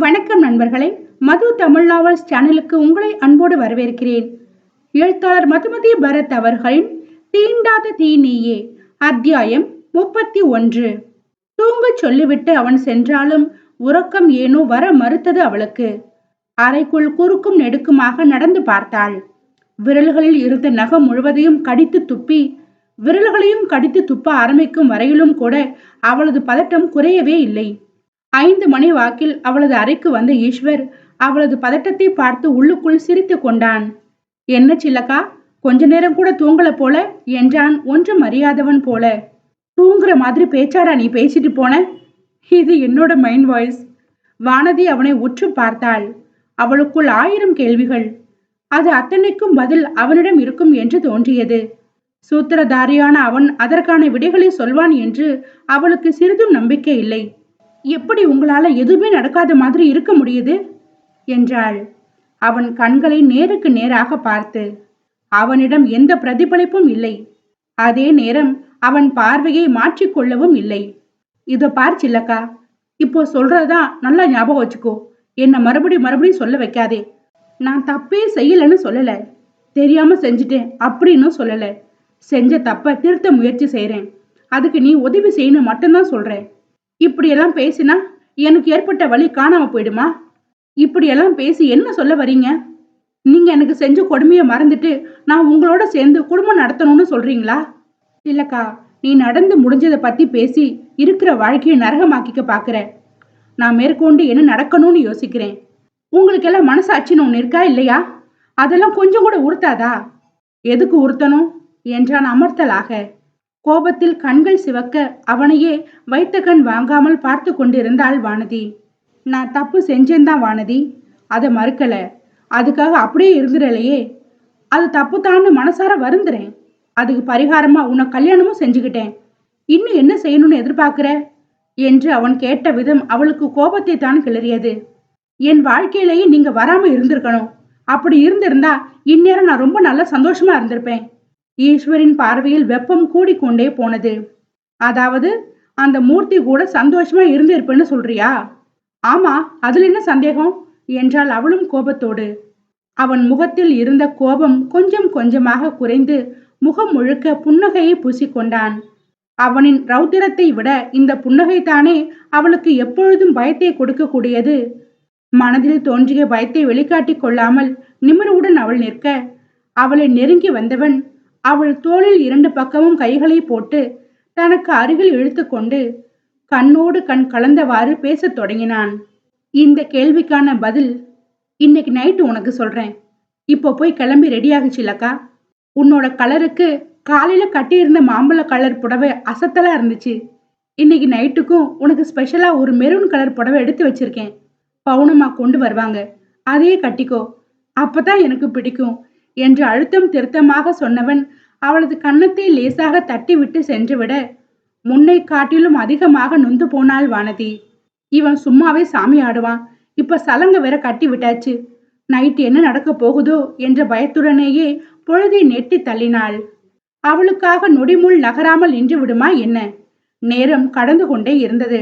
வணக்கம் நண்பர்களே. மது தமிழ் நாவல்ஸ் சேனலுக்கு உங்களை அன்போடு வரவேற்கிறேன். எழுத்தாளர் மதுமதி பரத் அவர்களின் தீண்டாத தீ நீயே அத்தியாயம் முப்பத்தி ஒன்று. தூங்கச் சொல்லிவிட்டு அவன் சென்றாலும் உறக்கம் ஏனோ வர மறுத்தது அவளுக்கு. அறைக்குள் குறுக்கும் நெடுக்குமாக நடந்து பார்த்தாள். விரல்களில் இருந்த நகம் முழுவதையும் கடித்து துப்பி விரல்களையும் கடித்து துப்ப ஆரம்பிக்கும் வரையிலும் கூட அவளது பதட்டம் குறையவே இல்லை. ஐந்து மணி வாக்கில் அவளது அறைக்கு வந்த ஈஸ்வர் அவளது பதட்டத்தை பார்த்து உள்ளுக்குள் சிரித்து கொண்டான். என்ன சில்லக்கா? கொஞ்ச நேரம் கூட தூங்கல போல என்றான் ஒன்றும் அறியாதவன் போல. தூங்குற மாதிரி பேச்சாடா நீ பேசிட்டு போன? இது என்னோட மைண்ட் வாய்ஸ் வானதி அவனை உற்று பார்த்தாள். அவளுக்குள் ஆயிரம் கேள்விகள். அது அத்தனைக்கும் பதில் அவனிடம் இருக்கும் என்று தோன்றியது. சூத்திரதாரியான அவன் அதற்கான விடைகளை சொல்வான் என்று அவளுக்கு சிறிதும் நம்பிக்கை இல்லை. எப்படி உங்களால எதுவுமே நடக்காத மாதிரி இருக்க முடியுது? என்றாள். அவன் கண்களை நேருக்கு நேராக பார்த்து அவனிடம் எந்த பிரதிபலிப்பும் இல்லை. அதே நேரம் அவன் பார்வையை மாற்றிக்கொள்ளவும் இல்லை. இதை பார் சில்லக்கா இப்போ சொல்றதா நல்லா ஞாபகம் வச்சுக்கோ. என்னை மறுபடியும் மறுபடியும் சொல்ல வைக்காதே. நான் தப்பே செய்யலைன்னு சொல்லலை. தெரியாம செஞ்சுட்டேன் அப்படின்னு சொல்லலை. செஞ்ச தப்ப திருத்த முயற்சி செய்கிறேன் அதுக்கு நீ உதவி செய்யணும் மட்டும்தான் சொல்றேன். இப்படியெல்லாம் பேசினா எனக்கு ஏற்பட்ட வழி காணாம போயிடுமா? இப்படியெல்லாம் பேசி என்ன சொல்ல வரீங்க? நீங்க எனக்கு செஞ்ச கொடுமையை மறந்துட்டு நான் உங்களோட சேர்ந்து குடும்பம் நடத்தணும்னு சொல்றீங்களா? இல்லக்கா நீ நடந்து முடிஞ்சதை பத்தி பேசி இருக்கிற வாழ்க்கையை நரகமாக்கிக்க பாக்குற. நான் மேற்கொண்டு என்ன நடக்கணும்னு யோசிக்கிறேன். உங்களுக்கெல்லாம் மனசாட்சின்னு ஒன்று இருக்கா இல்லையா? அதெல்லாம் கொஞ்சம் கூட உறுத்தாதா? எதுக்கு உறுத்தணும்? என்றான் அமர்த்தலாக. கோபத்தில் கண்கள் சிவக்க அவனையே வைத்த கண் வாங்காமல் பார்த்து கொண்டிருந்தாள் வானதி. நான் தப்பு செஞ்சேன்தான் வானதி. அதை மறுக்கல. அதுக்காக அப்படியே இருந்துடலையே அது தப்புத்தான்னு மனசார வருந்துறேன். அதுக்கு பரிகாரமா உன்னை கல்யாணமும் செஞ்சுக்கிட்டேன். இன்னும் என்ன செய்யணும்னு எதிர்பார்க்கிற? என்று அவன் கேட்ட விதம் அவளுக்கு கோபத்தை தான் கிளறியது. என் வாழ்க்கையிலேயே நீங்க வராம இருந்திருக்கணும். அப்படி இருந்திருந்தா இந்நேரம் நான் ரொம்ப நல்லா சந்தோஷமா இருந்திருப்பேன். ஈஸ்வரின் பார்வையில் வெப்பம் கூடிக்கொண்டே போனது. அதாவது அந்த மூர்த்தி கூட சந்தோஷமா இருந்திருப்பேன்னு சொல்றியா? ஆமா அதுல என்ன சந்தேகம்? என்றாள் அவளும் கோபத்தோடு. அவன் முகத்தில் இருந்த கோபம் கொஞ்சம் கொஞ்சமாக குறைந்து முகம் முழுக்க புன்னகையை பூசிக்கொண்டான். அவனின் ரௌத்திரத்தை விட இந்த புன்னகைத்தானே அவளுக்கு எப்பொழுதும் பயத்தை கொடுக்கக்கூடியது. மனதில் தோன்றிய பயத்தை வெளிக்காட்டிக் கொள்ளாமல் நிமிர்வுடன் அவள் நிற்க அவளை நெருங்கி வந்தவன் அவள் தோளில் இரண்டு பக்கமும் கைகளை போட்டு தனக்கு அருகில் இழுத்துக்கொண்டு கண்ணோடு கண் கலந்தவாறு பேசத் தொடங்கினான். இந்த கேள்விக்கான பதில் இன்னைக்கு நைட்டு உனக்கு சொல்றேன். இப்போ போய் கிளம்பி ரெடியாகுச்சுலக்கா உன்னோட கலருக்கு காலையில கட்டியிருந்த மாம்பழ கலர் புடவை அசத்தலா இருந்துச்சு. இன்னைக்கு நைட்டுக்கும் உனக்கு ஸ்பெஷலா ஒரு மெரூன் கலர் புடவை எடுத்து வச்சிருக்கேன். பவுனமா கொண்டு வருவாங்க. அதையே கட்டிக்கோ. அப்பதான் எனக்கு பிடிக்கும். என்று அழுத்தம் திருத்தமாக சொன்னவன் அவளது கன்னத்தை லேசாக தட்டிவிட்டு சென்றுவிட முன்னை காட்டிலும் அதிகமாக நொந்து போனாள் வானதி. இவன் சும்மாவே சாமி ஆடுவான். இப்ப சலங்க வேற கட்டி விட்டாச்சு நைட் என்ன நடக்க போகுதோ? என்ற பயத்துடனேயே பொழுதை நெட்டி தள்ளினாள். அவளுக்காக நொடிமுள் நகராமல் நின்று விடுமா என்ன? நேரம் கடந்து கொண்டே இருந்தது.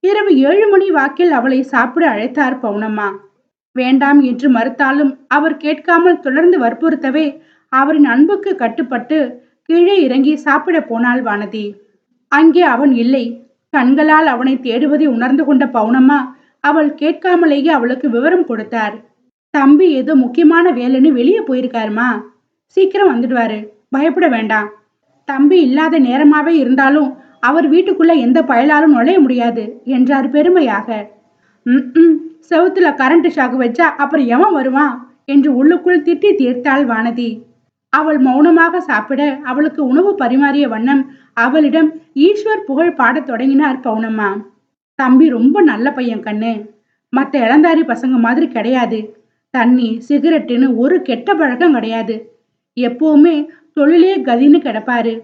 இரவு ஏழு மணி வாக்கில் அவளை சாப்பிட அழைத்தார் பவுனம்மா. வேண்டாம் என்று மறுத்தாலும் அவர் கேட்காமல் தொடர்ந்து வற்புறுத்தவே அவரின் அன்புக்கு கட்டுப்பட்டு கீழே இறங்கி சாப்பிட போனாள் வானதி. அங்கே அவன் இல்லை. கண்களால் அவனை தேடுவதை உணர்ந்து கொண்ட பவுனம்மா அவள் கேட்காமலேயே அவளுக்கு விவரம் கொடுத்தார். தம்பி ஏதோ முக்கியமான வேலைன்னு வெளியே போயிருக்காருமா? சீக்கிரம் வந்துடுவாரு. பயப்பட வேண்டாம். தம்பி இல்லாத நேரமாவே இருந்தாலும் அவர் வீட்டுக்குள்ள எந்த பயலாலும் நுழைய முடியாது என்றார் பெருமையாக. ம் செவுத்துல கரண்ட் ஷாக்கு வச்சா அப்புறம் எவன் வருவான் என்று உள்ளுக்குள் திட்டி தீர்த்தாள் வானதி. அவள் மௌனமாக சாப்பிட அவளுக்கு உணவு பரிமாறிய வண்ணம் அவளிடம் ஈஸ்வர் புகழ் பாடத் தொடங்கினார் பௌனம்மா தம்பி ரொம்ப நல்ல பையன் கண்ணு. மற்ற இளந்தாரி பசங்க மாதிரி கிடையாது. தண்ணி சிகரெட்டுன்னு ஒரு கெட்ட பழக்கம் கிடையாது. எப்பவுமே தொழிலே கதின்னு கிடப்பாரு.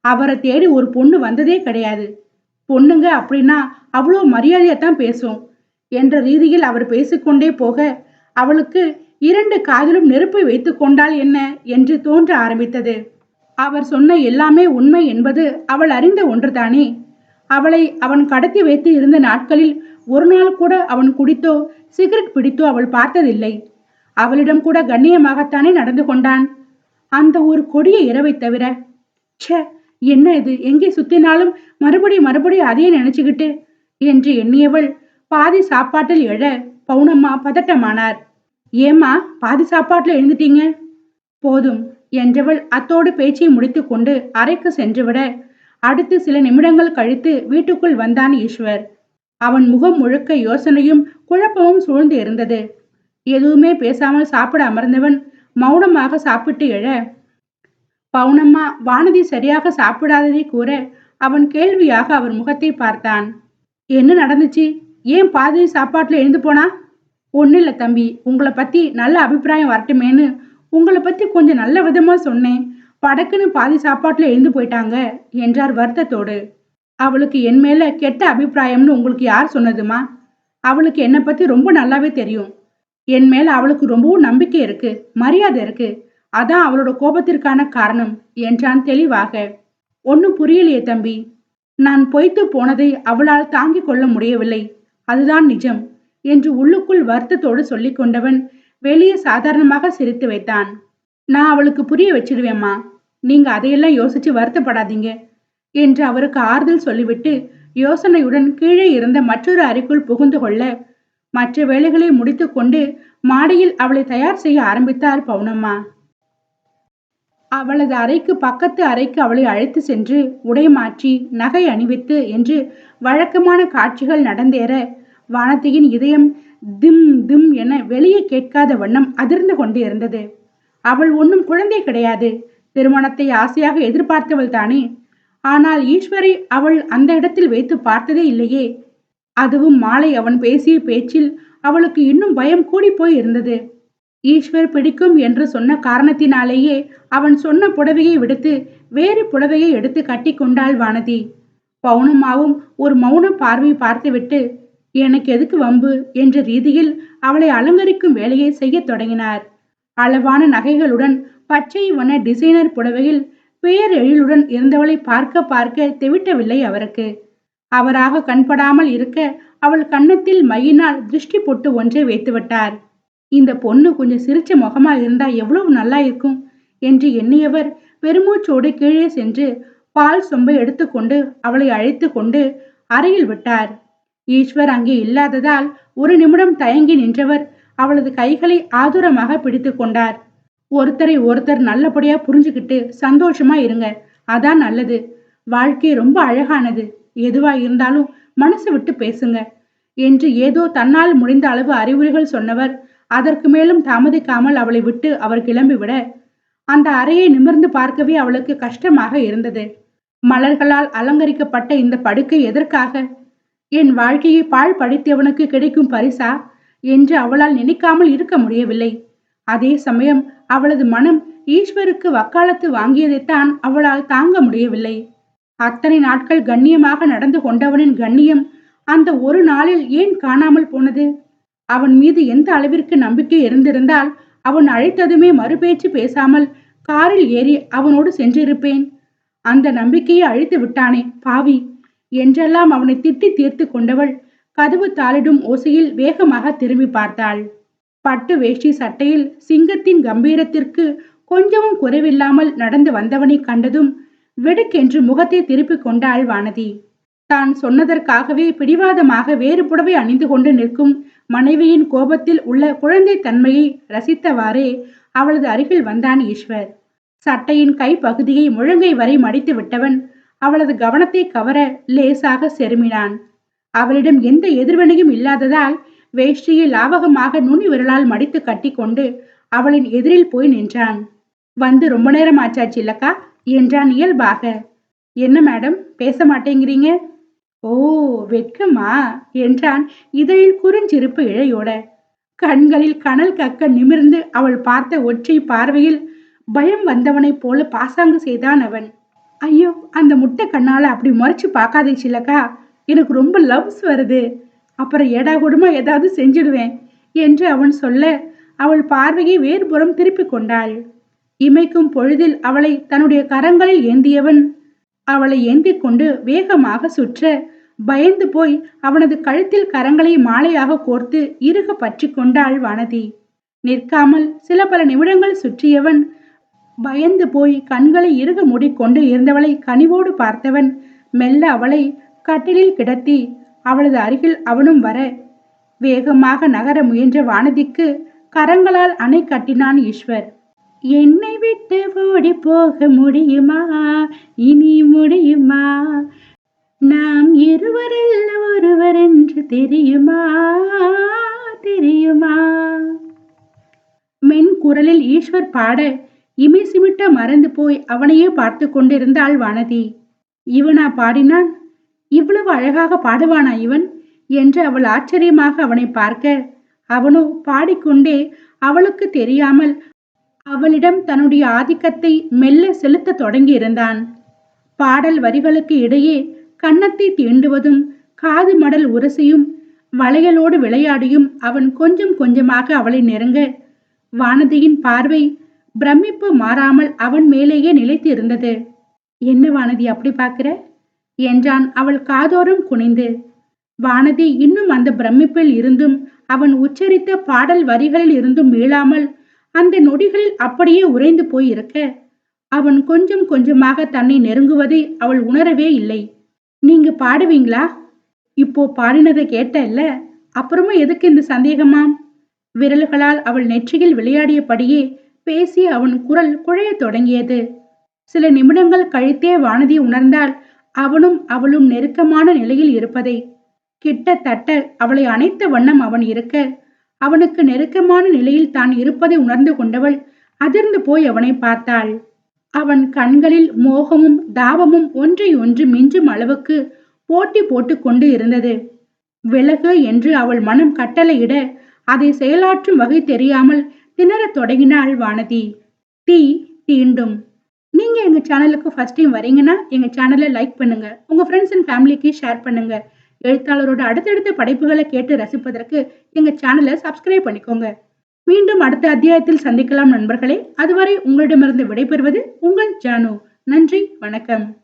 அவரை தேடி ஒரு பொண்ணு வந்ததே கிடையாது. பொண்ணுங்க அப்படின்னா அவ்வளோ மரியாதையத்தான் பேசும். என்ற ரீதியில் அவர் பேசிக்கொண்டே போக அவளுக்கு இரண்டு காதிலும் நெருப்பை வைத்து கொண்டால் என்ன என்று தோன்ற ஆரம்பித்தது. அவர் சொன்ன எல்லாமே உண்மை என்பது அவள் அறிந்த ஒன்றுதானே? அவளை அவன் கடத்தி வைத்து இருந்த நாட்களில் ஒரு நாள் கூட அவன் குடித்தோ சிகரெட் பிடித்தோ அவள் பார்த்ததில்லை. அவளிடம் கூட கண்ணியமாகத்தானே நடந்து கொண்டான். அந்த ஒரு கொடிய இரவை தவிர ச்சே என்ன இது எங்கே சுத்தினாலும் மறுபடி மறுபடி அதையே நினைச்சுக்கிட்டு? என்று எண்ணியவள் பாதி சாப்பாட்டில் எழ பவுனம்மா பதட்டமானார். ஏம்மா பாதி சாப்பாட்டில் எழுந்துட்டீங்க? போதும் என்றவள் அத்தோடு பேச்சை முடித்துக்கொண்டு அறைக்கு சென்றுவிட அடுத்து சில நிமிடங்கள் கழித்து வீட்டுக்குள் வந்தான் ஈஸ்வர். அவன் முகம் முழுக்க யோசனையும் குழப்பமும் சூழ்ந்து இருந்தது. எதுவுமே பேசாமல் சாப்பிட அமர்ந்தவன் மௌனமாக சாப்பிட்டு எழ பவுனம்மா வானதி சரியாக சாப்பிடாததை கூற அவன் கேள்வியாக அவர் முகத்தை பார்த்தான். என்ன நடந்துச்சு? ஏன் பாதி சாப்பாட்டில் எழுந்து போனா? ஒன்றும் இல்லை தம்பி உங்களை பற்றி நல்ல அபிப்பிராயம் வரட்டுமேன்னு உங்களை பற்றி கொஞ்சம் நல்ல விதமாக சொன்னேன். படக்குன்னு பாதி சாப்பாட்டில் எழுந்து போயிட்டாங்க என்றார் வருத்தத்தோடு. அவளுக்கு என் மேலே கெட்ட அபிப்பிராயம்னு உங்களுக்கு யார் சொன்னதுமா? அவளுக்கு என்னை பற்றி ரொம்ப நல்லாவே தெரியும். என் மேலே அவளுக்கு ரொம்பவும் நம்பிக்கை இருக்கு மரியாதை இருக்கு. அதான் அவளோட கோபத்திற்கான காரணம் என்றான் தெளிவாக. ஒன்றும் புரியலையே தம்பி. நான் பொய்த்து போனதை அவளால் தாங்கிக் கொள்ள முடியவில்லை. அதுதான் நிஜம் என்று உள்ளுக்குள் வருத்தத்தோடு சொல்லிக் கொண்டவன் வெளியே சாதாரணமாக சிரித்து வைத்தான். நான் அவளுக்கு புரிய வச்சிடுவேம்மா. நீங்க அதையெல்லாம் யோசிச்சு வருத்தப்படாதீங்க என்று அவருக்கு ஆறுதல் சொல்லிவிட்டு யோசனையுடன் கீழே இருந்த மற்றொரு அறைக்குள் புகுந்து கொள்ள மற்ற வேலைகளை முடித்துக்கொண்டு மாடியில் அவளை தயார் செய்ய ஆரம்பித்தார் பவுனம்மா. அவளது அறைக்கு பக்கத்து அறைக்கு அவளை அழைத்து சென்று உடை மாற்றி நகை அணிவித்து என்று வழக்கமான காட்சிகள் நடந்தேற வானதியின் இதயம் திம் திம் என வெளியே கேட்காத வண்ணம் அதிர்ந்து கொண்டு இருந்தது. அவள் ஒன்றும் குழந்தை கிடையாது. திருமணத்தை ஆசையாக எதிர்பார்த்தவள் தானே. ஆனால் ஈஸ்வரை அவள் அந்த இடத்தில் வைத்து பார்த்ததே இல்லையே. அதுவும் மாலை அவன் பேசிய பேச்சில் அவளுக்கு இன்னும் பயம் கூடி போய் இருந்தது. ஈஸ்வர் பிடிக்கும் என்று சொன்ன காரணத்தினாலேயே அவன் சொன்ன புடவையை விடுத்து வேறு புடவையை எடுத்து கட்டி கொண்டாள் வானதி. பவுனமாவும் ஒரு மௌன பார்வை பார்த்துவிட்டு எனக்கு எதுக்கு வம்பு? என்ற ரீதியில் அவளை அலங்கரிக்கும் வேலையை செய்யத் தொடங்கினார். அளவான நகைகளுடன் பச்சை வண்ண டிசைனர் புடவையில் பேரெழிலுடன் இருந்தவளை பார்க்க பார்க்க தெவிட்டவில்லை அவருக்கு. அவராக கண்படாமல் இருக்க அவள் கன்னத்தில் மையினால் திருஷ்டி பொட்டு ஒன்றை வைத்துவிட்டார் இந்த பொண்ணு கொஞ்சம் சிரிச்ச முகமா இருந்தா எவ்வளவு நல்லா இருக்கும்? என்று எண்ணியவர் பெருமூச்சோடு கீழே சென்று பால் சொம்பை எடுத்துக்கொண்டு அவளை அழைத்து கொண்டு அறையில் விட்டார். ஈஸ்வர் அங்கே இல்லாததால் ஒரு நிமிடம் தயங்கி நின்றவர். அவளது கைகளை ஆதுரமாக பிடித்து கொண்டார். ஒருத்தரை ஒருத்தர் நல்லபடியா புரிஞ்சுக்கிட்டு சந்தோஷமா இருங்க. அதான் நல்லது. வாழ்க்கை ரொம்ப அழகானது. எதுவா இருந்தாலும் மனசு விட்டு பேசுங்க. என்று ஏதோ தன்னால் முடிந்த அளவு அறிவுரைகள் சொன்னவர். அதற்கு மேலும் தாமதிக்காமல் அவளை விட்டு அவர் கிளம்பிவிட. அந்த அறையை நிமிர்ந்து பார்க்கவே அவளுக்கு கஷ்டமாக இருந்தது. மலர்களால் அலங்கரிக்கப்பட்ட இந்த படுக்கை எதற்காக? என் வாழ்க்கையை பாழ் படித்தவனுக்கு கிடைக்கும் பரிசா என்று அவளால் நினைக்காமல் இருக்க முடியவில்லை. அதே சமயம் அவளது மனம் ஈஸ்வருக்கு வக்காலத்து வாங்கியதைத்தான் அவளால் தாங்க முடியவில்லை. அத்தனை நாட்கள் கண்ணியமாக நடந்து கொண்டவனின் கண்ணியம் அந்த ஒரு நாளில் ஏன் காணாமல் போனது? அவன் மீது எந்த அளவிற்கு நம்பிக்கை இருந்திருந்தால் அவன் அழைத்ததுமே மறுபேச்சு பேசாமல் காரில் ஏறி அவனோடு சென்றிருப்பேன். அந்த நம்பிக்கையை அழித்து விட்டானே பாவி. என்றெல்லாம் அவனை திட்டி தீர்த்து கொண்டவள் கதவு தாளிடும் ஓசையில் வேகமாக திரும்பி பார்த்தாள். பட்டு வேஷ்டி சட்டையில் சிங்கத்தின் கம்பீரத்திற்கு கொஞ்சமும் குறைவில்லாமல் நடந்து வந்தவனை கண்டதும் வெடுக்கென்று முகத்தை திருப்பிக் கொண்டாள் வானதி. தான் சொன்னதற்காகவே பிடிவாதமாக வேறு புடவை அணிந்து கொண்டு நிற்கும் மனைவியின் கோபத்தில் உள்ள குழந்தை தன்மையை ரசித்தவாறே அவளது அருகில் வந்தான் ஈஸ்வர். சட்டையின் கை பகுதியை முழங்கை வரை மடித்து விட்டவன் அவளது கவனத்தை கவர லேசாக செருமினான். அவளிடம் எந்த எதிர்வினையும் இல்லாததால் வேஷ்டியை லாவகமாக நுனி விரலால் மடித்து கட்டி கொண்டு அவளின் எதிரில் போய் நின்றான். வந்து ரொம்ப நேரம் ஆச்சாச்சு இல்லக்கா? என்றான் இயல்பாக. என்ன மேடம் பேச மாட்டேங்கிறீங்க? ஓ வெட்கமா? என்றான் இதழில் குறுஞ்சிருப்பு இழையோட. கண்களில் கனல் கக்க நிமிர்ந்து அவள் பார்த்த ஒற்றை பார்வையில் பயம் வந்தவனைப் போல பாசாங்கு செய்தான் அவன். ஐயோ அந்த முட்டை கண்ணால் அப்படி முறைச்சு பார்க்காதே சிலக்கா. எனக்கு ரொம்ப லவ்ஸ் வருது. அப்புறம் எடா கூடமா ஏதாவது செஞ்சிடுவேன் என்று அவன் சொல்ல அவள் பார்வையை வேறுபுறம் திருப்பிக் கொண்டாள். இமைக்கும் பொழுதில் அவளை தன்னுடைய கரங்களில் ஏந்தியவன் அவளை ஏந்தி கொண்டு வேகமாக சுற்ற பயந்து போய் அவனது கழுத்தில் கரங்களை மாலையாக கோர்த்து இறுக பற்றி கொண்டாள் வானதி. நிற்காமல் சில பல நிமிடங்கள் சுற்றியவன் பயந்து போய் கண்களை இறுக மூடிக்கொண்டு இருந்தவளை கனிவோடு பார்த்தவன் மெல்ல அவளை கட்டிலில் கிடத்தி அவளது அருகில் அவனும் வர வேகமாக நகர முயன்ற வானதிக்கு கரங்களால் அணை கட்டினான் ஈஸ்வர். என்னை விட்டு ஓடி போக முடியுமா? இனி முடியுமா? நாம் இருவரில் ஒருவர் என்று தெரியுமா? தெரியுமா? மென் குரலில் ஈஸ்வர் பாட இமிசிமிட்ட மறந்து போய் அவனையே பார்த்து கொண்டிருந்தாள் வானதி. இவனா பாடினான்? இவ்வளவு அழகாக பாடுவானா இவன்? என்று அவள் ஆச்சரியமாக அவனை பார்க்க. அவனோ பாடிக்கொண்டே அவளுக்கு தெரியாமல் அவளிடம் தன்னுடைய ஆதிக்கத்தை மெல்ல செலுத்த தொடங்கி இருந்தான் பாடல் வரிகளுக்கு இடையே கன்னத்தை தீண்டுவதும் காது மடல் உரசியும் வளையலோடு விளையாடியும் அவன் கொஞ்சம் கொஞ்சமாக அவளை நெருங்க. வானதியின் பார்வை பிரமிப்பு மாறாமல் அவன் மேலேயே நிலைத்து இருந்தது என்ன வானதி அப்படி பார்க்கிற? என்றான் அவள் காதோறும் குனிந்து. வானதி இன்னும் அந்த பிரமிப்பில் இருந்தும் அவன் உச்சரித்த பாடல் வரிகளில் இருந்தும் மீளாமல் அந்த நொடிகளில் அப்படியே உறைந்து போய் இருக்க அவன் கொஞ்சம் கொஞ்சமாக தன்னை நெருங்குவதை அவள் உணரவே இல்லை. நீங்க பாடுவீங்களா? இப்போ பாடினதை கேட்ட இல்ல அப்புறமா எதுக்கு இந்த சந்தேகமாம்? விரல்களால் அவள் நெற்றியில் விளையாடியபடியே பேசி அவன் குரல் குழையத் தொடங்கியது. சில நிமிடங்கள் கழித்தே வானதி உணர்ந்தால் அவனும் அவளும் நெருக்கமான நிலையில் இருப்பதை. கிட்டத்தட்ட அவளை அணைத்த வண்ணம் அவன் இருக்க. அவனுக்கு நெருக்கமான நிலையில் தான் இருப்பதை உணர்ந்து கொண்டவள் அதிர்ந்து போய் அவனை பார்த்தாள். அவன் கண்களில் மோகமும் தாபமும் ஒன்றை ஒன்று மிஞ்சும் அளவுக்கு போட்டி போட்டு கொண்டு இருந்தது. விலகு என்று அவள் மனம் கட்டளையிட அதை செயலாற்றும் வகை தெரியாமல் திணறத் தொடங்கினாள் வானதி. தீ தீண்டும் நீங்க எங்க சேனலுக்கு ஃபர்ஸ்ட் டைம் வரீங்கன்னா எங்க சேனலை லைக் பண்ணுங்க. உங்க ஃப்ரெண்ட்ஸ் அண்ட் ஃபேமிலிக்கு ஷேர் பண்ணுங்க. எழுத்தாளரோட அடுத்தடுத்த படைப்புகளை கேட்டு ரசிப்பதற்கு எங்க சேனலை சப்ஸ்கிரைப் பண்ணிக்கோங்க. மீண்டும் அடுத்த அத்தியாயத்தில் சந்திக்கலாம் நண்பர்களே. அதுவரை உங்களிடமிருந்து விடைபெறுவது உங்கள் ஜானு. நன்றி வணக்கம்.